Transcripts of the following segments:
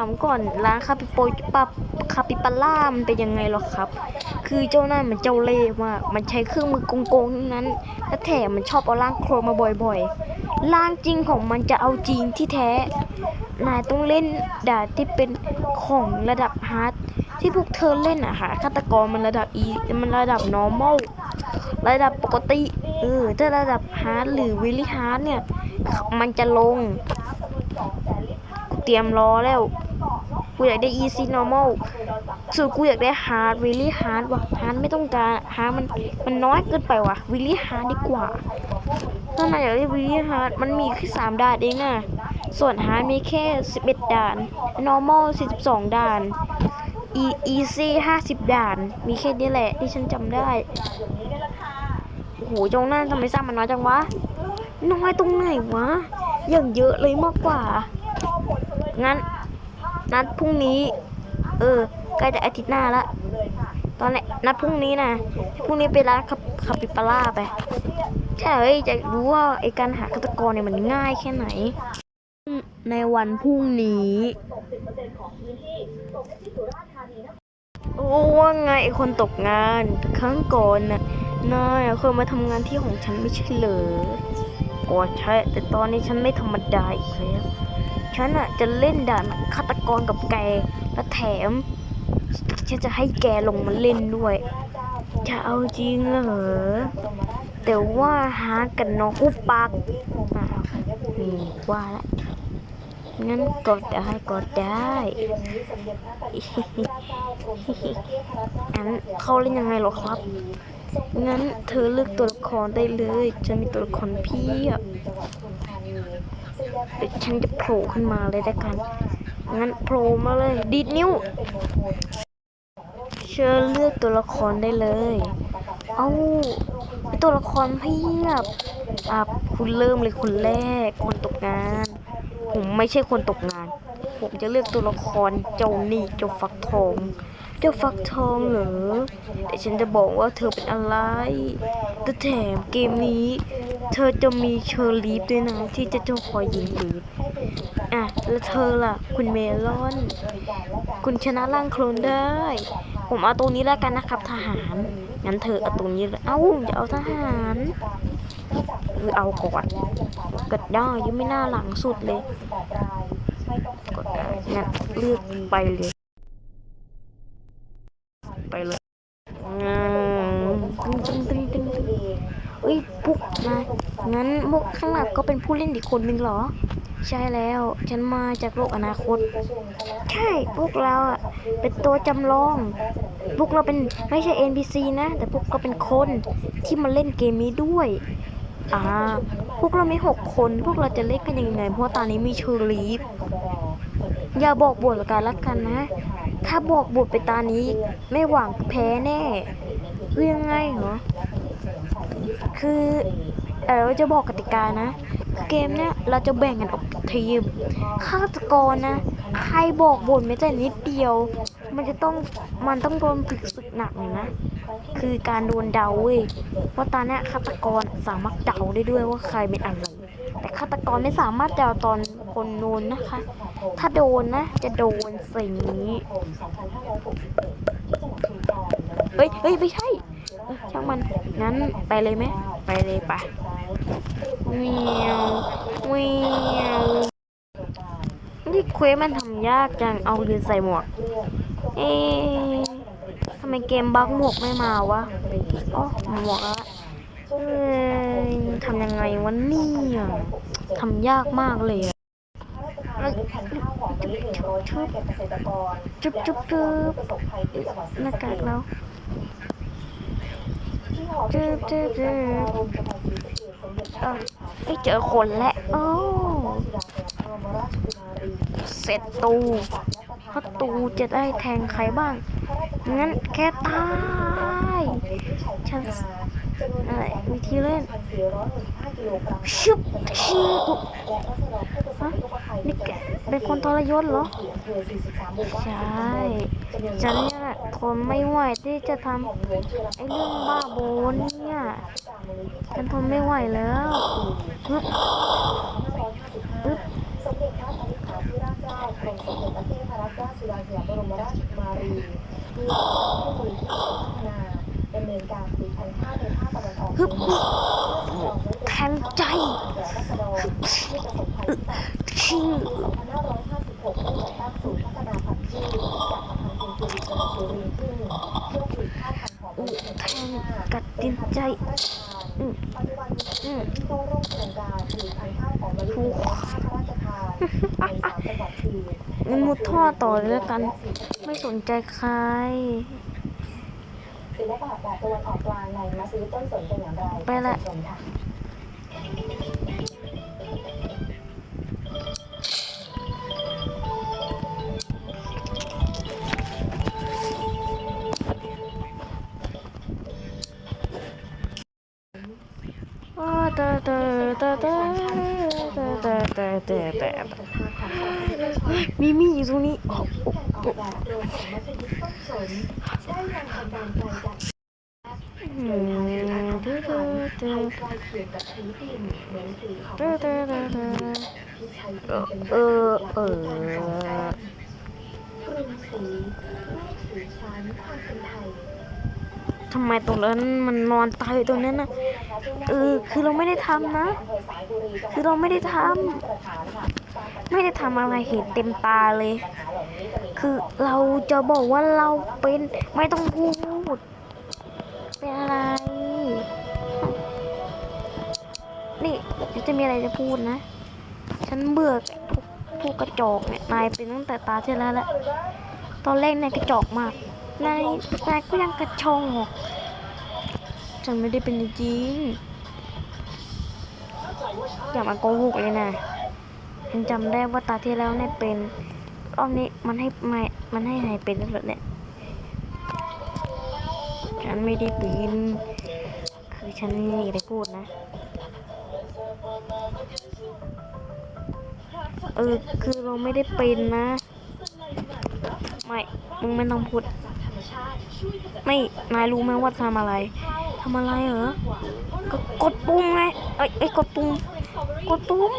ามก่อนร้านคาปิโปปับคาปิปาร่ามันเป็นยังไงหรอครับ คือเจ้านั่นมันเจ้าเล่ห์มากมันใช้เครื่องมือโกงๆทั้งนั้น และแถมมันชอบเอาร่างโครมาบ่อยๆร่างจริงของมันจะเอาจริงที่แท้ นายต้องเล่นด่าที่เป็นของระดับฮาร์ดที่พวกเธอเล่นอะค่ะฆาตกรมันระดับอีมันระดับ normal ระดับปกติเออถ้าระดับฮาร์ดหรือวิลลี่ฮาร์ดเนี่ย มันจะลงเตรียมรอแล้ว กูอยากได้ easy normal ส่วนกูอยากได้ hard really hard ว่ะ hard ไม่ต้องการ hard มันมันน้อยเกินไปว่ะ really hard ดีกว่าถ้านายอยากได้ really hard มันมีแค่สามด่านเองอะส่วน hard มีแค่11ด่าน normal 42ด่าน easy 50ด่าน มีแค่นี้แหละที่ฉันจำได้โอ้โหจงหน้าทำไมสร้างมันน้อยจังวะน้อยตรงไหนวะอย่างเยอะเลยมากกว่า งั้น นัดพรุ่งนี้ เออใกล้จะอาทิตย์หน้าละตอนนี้นัดพรุ่งนี้นะพรุ่งนี้ไปร้านคาคาปิปาร่าไปใช่เฮ้ยจะรู้ว่าไอการหาฆาตกรเนี่ยมันง่ายแค่ไหน ในวันพรุ่งนี้โอ้ว่าไงไอคนตกงานครั้งก่อนน่ะนายอะเคยมาทำงานที่ของฉันไม่ใช่เหรอก็ใช่ แต่ตอนนี้ฉันไม่ธรรมดาอีกแล้ว ฉันอะจะเล่นด่านฆาตกรกับแก และแถม ฉันจะให้แกลงมาเล่นด้วย จะเอาจริงเหรอ แต่ว่าหากันน้องอุปปักนี่ว่าละงั้นก็ได้ก็ได้งั้นเขาเล่นยังไงหรอครับ งั้นเธอเลือกตัวละครได้เลย จะมีตัวละครเพียบ เดี๋ยวฉันจะโผล่ขึ้นมาเลยแล้วกันงั้นโผล่มาเลย ดีดนิ้ว เชิญเลือกตัวละครได้เลย เอาตัวละครเพียบอะคุณเริ่มเลยคนแรก คนตกงาน ผมไม่ใช่คนตกงาน ผมจะเลือกตัวละครเจ้านี่เจ้าฟักทองเจ้าฟักทองเหรอแต่ฉันจะบอกว่าเธอเป็นอะไรแต่แถมเกมนี้ เธอจะมีเชอร์ลีฟด้วยนะที่จะเจ้าคอยยิงปืนอะแล้วเธอล่ะ คุณเมลอน คุณชนะร่างโคลนได้ ผมเอาตรงนี้แล้วกันนะครับ ทหาร งั้นเธอเอาตรงนี้เลยเอ้าจะเอาทหารเออเอาก่อนก็ได้ยังไม่น่าหลังสุดเลยก็ได้งั้นเลือกไปเลย ไปเลยอืมตึงตึงตึงตึงตึงเอ้ยปุ๊กมา งั้นพวกข้างหลังก็เป็นผู้เล่นอีกคนนึงเหรอ ใช่แล้วฉันมาจากโลกอนาคต ใช่พวกเราอะเป็นตัวจำลอง พวกเราเป็นไม่ใช่ NPC นะ แต่พวกเราเป็นคนที่มาเล่นเกมนี้ด้วยอ่าพวกเรามีหกคน พวกเราจะเล่นกันยังไงเพราะตอนนี้มีเชอรีฟอย่าบอกบทละกันละกันนะ ถ้าบอกบทไปตานี้ไม่หวังแพ้แน่คือยังไงเหรอคือ เออเราจะบอกกติกานะ เกมเนี้ยเราจะแบ่งกันออกเป็นทีมฆาตกรนะ ใครบอกบทไม่แต่นิดเดียว มันจะต้องมันต้องโดนฝึกศึกหนักหน่อยนะคือการโดนเดาเว้ยเพราะตอนเนี้ยฆาตกรสามารถเดาได้ด้วยว่าใครเป็นอะไรแต่ฆาตกรไม่สามารถเดาตอนคนโดนนะคะ ถ้าโดนนะ จะโดนสิ่งนี้เฮ้ยเฮ้ยไม่ใช่ ช่างมันงั้นไปเลยไหมไปเลยปะเวียวเวียวนี่เควสมันทำยากจังเอาลืนใส่หมวก เอ๊ทำไมเกมบักหมวกไม่มาวะอ๋อหมวกละทำยังไงวะเนี่ยทำยากมากเลยจุ๊บจุ๊บจุ๊บหน้ากากเรา จุ๊บจุ๊บจุ๊บเอ้าไม่เจอคนแล้วโอ้เสร็จตูถ้าตูจะได้แทงใครบ้าง งั้นแค่ตายฉันอะไรวิธีเล่นชุบชิบฮะนี่แกเป็นคนทรยศเหรอ ใช่ฉันเนี่ยแหละทนไม่ไหวที่จะทำไอ้เรื่องบ้าโบนเนี่ย ฉันทนไม่ไหวแล้วปึ๊บปึ๊ทมใแทงใจ มันมุดท่อต่อเลยกัน ไม่สนใจใครศิลปะแบบตะวันออกกลางในมัสยิดต้นสนเป็นอย่างไรไปละเตอเตอเตอเตอ แต่แต่แต่มีมีอยู่ตรงนี้โอ้โหเดี๋ยวเออเออกรุงศรีรอบสีสันความเป็นไทย ทำไมตรงนั้นมันนอนตายตรงนั้นนะเออคือเราไม่ได้ทำนะ คือเราไม่ได้ทำไม่ได้ทำอะไรเห็นเต็มตาเลย คือเราจะบอกว่าเราเป็นไม่ต้องพูด เป็นอะไร นี่จะมีอะไรจะพูดนะ ฉันเบื่อพวกพวกกระจอกเนี่ยนายเป็นตั้งแต่ตาที่แล้วแหละตอนแรกนายกระจอกมาก นายนายก็ยังกระชอกฉันไม่ได้เป็นจริง อย่ามาโกหกเลยนะฉันจำได้ว่าตาที่แล้วเนี่ยเป็น รอบนี้มันให้ไม่มันให้นายเป็นแล้วเหรอเนี่ยฉันไม่ได้เป็นคือฉันไม่มีอะไรพูดนะ เออ คือเราไม่ได้เป็นนะ ไม่ มึงไม่ต้องพูด ไม่นายรู้ไหมว่าทำอะไรทำอะไรเหรอก็กดปุ่มไงเอ้ยเอ้กดปุ่มกดปุ่ม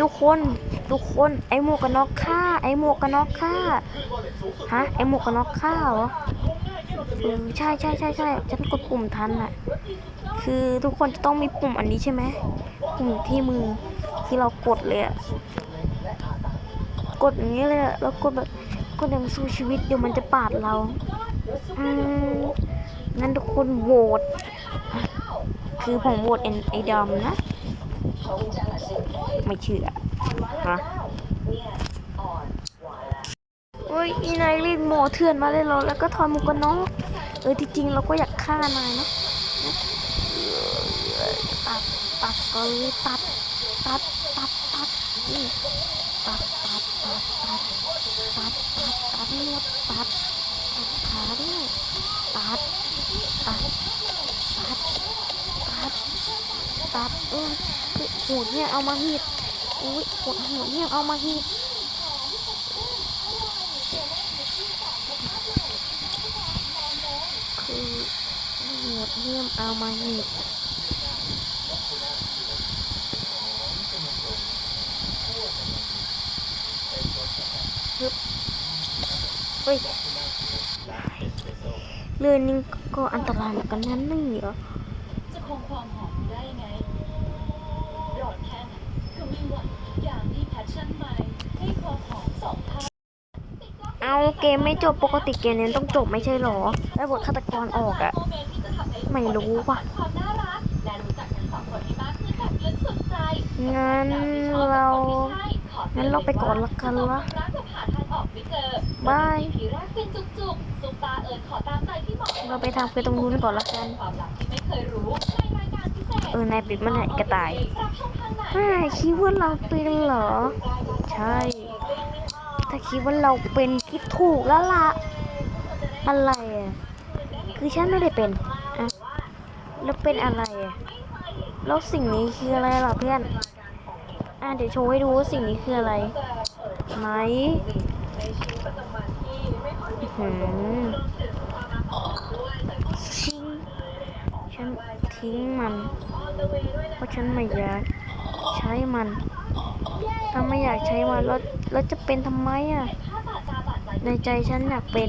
ทุกคนทุกคนไอ้หมวกกันน็อกฆ่า ไอ้หมวกกันน็อกฆ่าฮะไอ้หมวกกันน็อกฆ่าเหรอเออใช่ใช่ใช่ใช่ฉันกดปุ่มทันอะคือทุกคนจะต้องมีปุ่มอันนี้ใช่ไหมปุ่มที่มือที่เรากดเลยอะ กดอย่างนี้เลยอะแล้วกดแบบกดอย่างสู้ชีวิตเดี๋ยวมันจะปาดเราอืมงั้นทุกคนโหวตคือผมโหวตเอ็นไอดำนะ ไม่เชื่อฮะโอ้ยอีนายเรียกหมอเถื่อนมาเลยเรอแล้วก็ทอนมุกนน็อกเออที่จริงเราก็อยากฆ่านายนะตัดตัดก็เลยตัดตัดตัดตัดนี่ ตัดตัดตัดตัดตัดตัดตัดหมดตัดตัดขาด้วยตัดตัดตัดตัดตัดเออคือหูดเนี่ยเอามาหีดอุ้ยหูดหูดเนี่ยเอามาหีดคือหูดเนี่ยเอามาหีด เรือนี่ก็อันตรายเหมือนกันนะนี่เหรอจะคงความหอมได้ไงหลอดแค่คือมีหวังอย่างนี้แพชชั่นใหม่ให้ความหอมสองพันเอาเกมไม่จบปกติเกมนี้ต้องจบไม่ใช่หรอได้บทฆาตกรออกอะไม่รู้ว่ะงั้นเรางั้นเราไปก่อนละกันวะบาย เป็นจุกจุกๆซุปตาเอิญขอตามใจที่เหมาะเราไปทางไปตรงนู้นก่อนละกันความรักที่ไม่เคยรู้ในรายการพิเศษเออนายปิดมันไหนกระต่ายรับช่องทางไหนอ่าคิดว่าเราเป็นเหรอ ใช่ ถ้าคิดว่าเราเป็นคิดถูกแล้วล่ะ อะไรอะ คือฉันไม่ได้เป็นอะแล้วเป็นอะไรอะ แล้วสิ่งนี้คืออะไรล่ะเพื่อน อะเดี๋ยวโชว์ให้ดูว่าสิ่งนี้คืออะไรไหนอื้อหือทิ้ง ฉันทิ้งมัน เพราะฉันไม่อยากใช้มัน ถ้าไม่อยากใช้มันแล้วแล้วจะเป็นทำไมอะ ในใจฉันอยากเป็น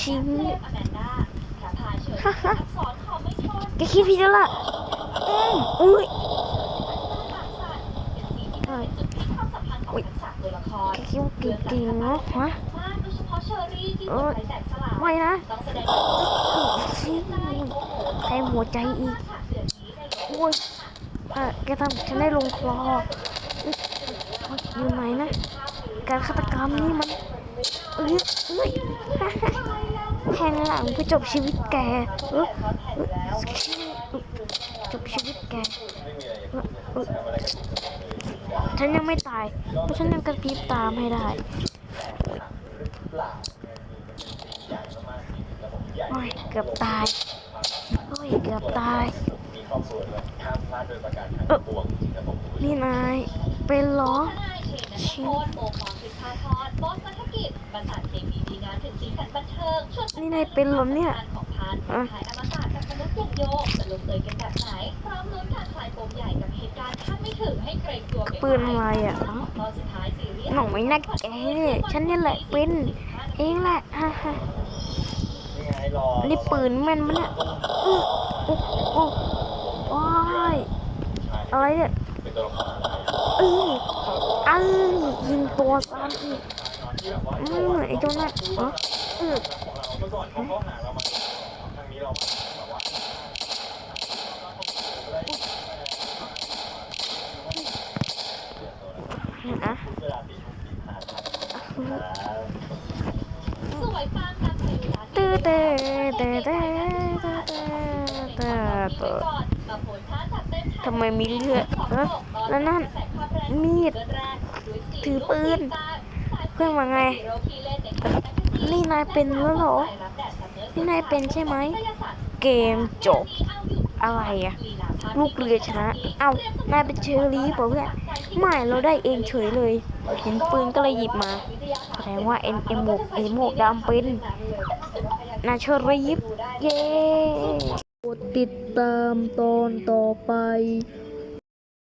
ชิ้นฮ่าฮ่าแกคิดผิดแล้วล่ะอืออุ้ยแกคิดว่าเก่งๆเนาะฮะเออ ไม่นะแทงหัวใจอีก โอ้ยเออแกทำฉันได้ลงคลออยอยู่ไหนนะ การฆาตกรรมนี่มันเอ้ยเอ้ยแทงหลังเพื่อจบชีวิตแกจบชีวิตแก ฉันยังไม่ตาย เพราะฉันยังกระพริบตามให้ได้ โอ้ยเกือบตาย โอ้ยเกือบตายเออนี่นาย เป็นเหรอชิโโมกองพิพาทรบอสนักกิจประสานเคมีดีงานถึงสีสันบันเทิงชวนนี่นายเป็นเหรอเนี่ยของพานขายอมตะกับมนุษย์อย่างโยกจะลงเอยกันแบบไหนพร้อมลุ้นการคลายปมใหญ่กับเหตุการณ์คาดไม่ถึงให้เกรงตัวไม่ไหวปืนอะไรอะอ๋อตอนสุดท้ายซีรีส์หน่องไม่น่าแกเนี่ยฉันนี่แหละเป็นเองแหละฮ่าฮ่า นี่ปืนแม่นมันเนี่ยอื้อโอ้โอ้ว้ายอะไรเนี่ยอื้ออ้าวยิงตัวซ้ำอีกอืมไอ้เจ้านั่นเอออื้ออะ สวยปังตามใจเวลา ตื้อเต้ เต้เต้เต้เต้เต้เต้ทำไมมีเลือดแล้วนั่นมีดถือปืน เพื่อนว่าไง นี่นายเป็นแล้วเหรอ นี่นายเป็นใช่ไหม เกมจบ อะไรอะลูกเรือชนะ เอ้านายเป็นเชอรี่เปล่าเพื่อนไม่เราได้เองเฉยเลย เห็นปืนก็เลยหยิบมา แสดงว่าเอ็นเอ็มหมวกเอ็มหมวกดำเป็น นาเชอรี่เย้กดติดตามตอนต่อไป